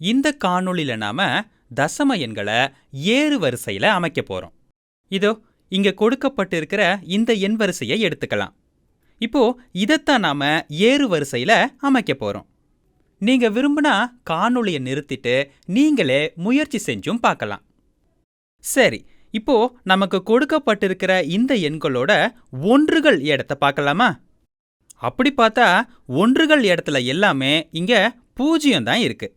இந்த காணொளியில நாம தசம எண்களை ஏறு வரிசையில அமைக்க போறோம். இதோ இங்க கொடுக்கப்பட்டிருக்கிற இந்த எண் வரிசையை எடுத்துக்கலாம். இப்போ இதைத்தான் நாம ஏறு வரிசையில அமைக்க போறோம். நீங்க விரும்பினா காணொளியை நிறுத்திட்டு நீங்களே முயற்சி செஞ்சும் பார்க்கலாம். சரி இப்போ நமக்கு கொடுக்கப்பட்டிருக்கிற இந்த எண்களோட ஒன்றுகள் இடத்த பார்க்கலாமா? அப்படி பார்த்தா ஒன்றுகள் இடத்துல எல்லாமே இங்க பூஜ்ஜியம் தான் இருக்கு.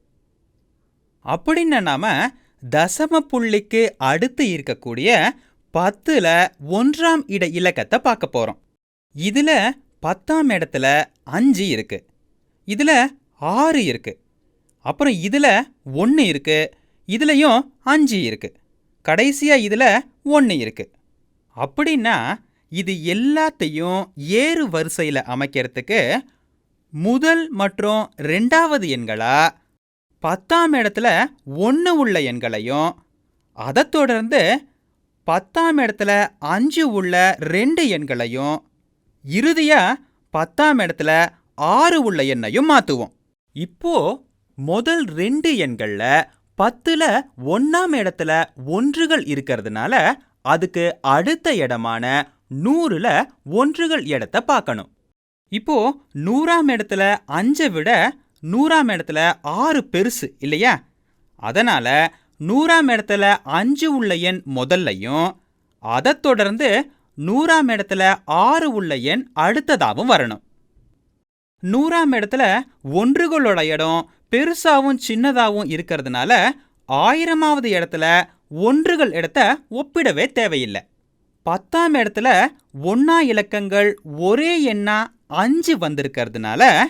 அப்படின்னு நாம தசம புள்ளிக்கு அடுத்து இருக்கக்கூடிய பத்துல ஒன்றாம் இட இலக்கத்தை பார்க்க போறோம். இதுல பத்தாம் இடத்துல அஞ்சு இருக்கு. இதுல ஆறு இருக்கு. அப்புறம் இதுல ஒன்று இருக்கு. இதுலயும் அஞ்சு இருக்கு. கடைசியா இதுல ஒன்று இருக்கு. அப்படின்னா இது எல்லாத்தையும் ஏறு வரிசையில் அமைக்கிறதுக்கு முதல் மற்றும் ரெண்டாவது எண்களா பத்தாம் இடத்துல ஒன்று உள்ள எண்களையும் அதை தொடர்ந்து பத்தாம் இடத்துல அஞ்சு உள்ள ரெண்டு எண்களையும் இறுதியா பத்தாம் இடத்துல ஆறு உள்ள எண்ணையும் மாற்றுவோம் இப்போ முதல் ரெண்டு எண்கள்ல பத்துல ஒன்றாம் இடத்துல ஒன்றுகள் இருக்கிறதுனால அதுக்கு அடுத்த இடமான நூறுல ஒன்றுகள் இடத்த பார்க்கணும். இப்போ நூறாம் இடத்துல அஞ்சை விட நூறாம் இடத்துல ஆறு பெருசு இல்லையா? அதனால நூறாம் இடத்துல அஞ்சு உள்ள எண் முதல்லையும் அதை தொடர்ந்து நூறாம் இடத்துல ஆறு உள்ள எண் அடுத்ததாகவும் வரணும். நூறாம் இடத்துல ஒன்றுகளோட இடம் பெருசாவும் சின்னதாகவும் இருக்கிறதுனால ஆயிரமாவது இடத்துல ஒன்றுகள் இடத்த ஒப்பிடவே தேவையில்லை. பத்தாம் இடத்துல ஒன்னா இலக்கங்கள் ஒரே எண்ணா அஞ்சு வந்திருக்கிறதுனால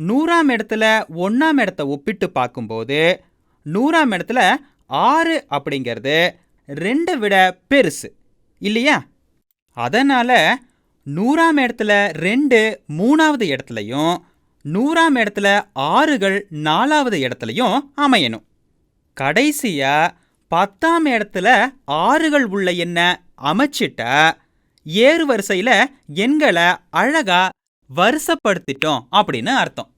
நூறாம் இடத்துல ஒன்றாம் இடத்த ஒப்பிட்டு பார்க்கும்போது நூறாம் இடத்துல ஆறு அப்படிங்கிறது ரெண்டை விட பெருசு இல்லையா? அதனால நூறாம் இடத்துல ரெண்டு மூணாவது இடத்துலையும் நூறாம் இடத்துல ஆறுகள் நாலாவது இடத்துலையும் அமையணும். கடைசியா பத்தாம் இடத்துல ஆறுகள் உள்ள எண்ணை அமைச்சிட்டா ஏறு வரிசையில் எண்களை அழகா வருஷப்படுத்திட்டோம் அப்படின்னு அர்த்தம்.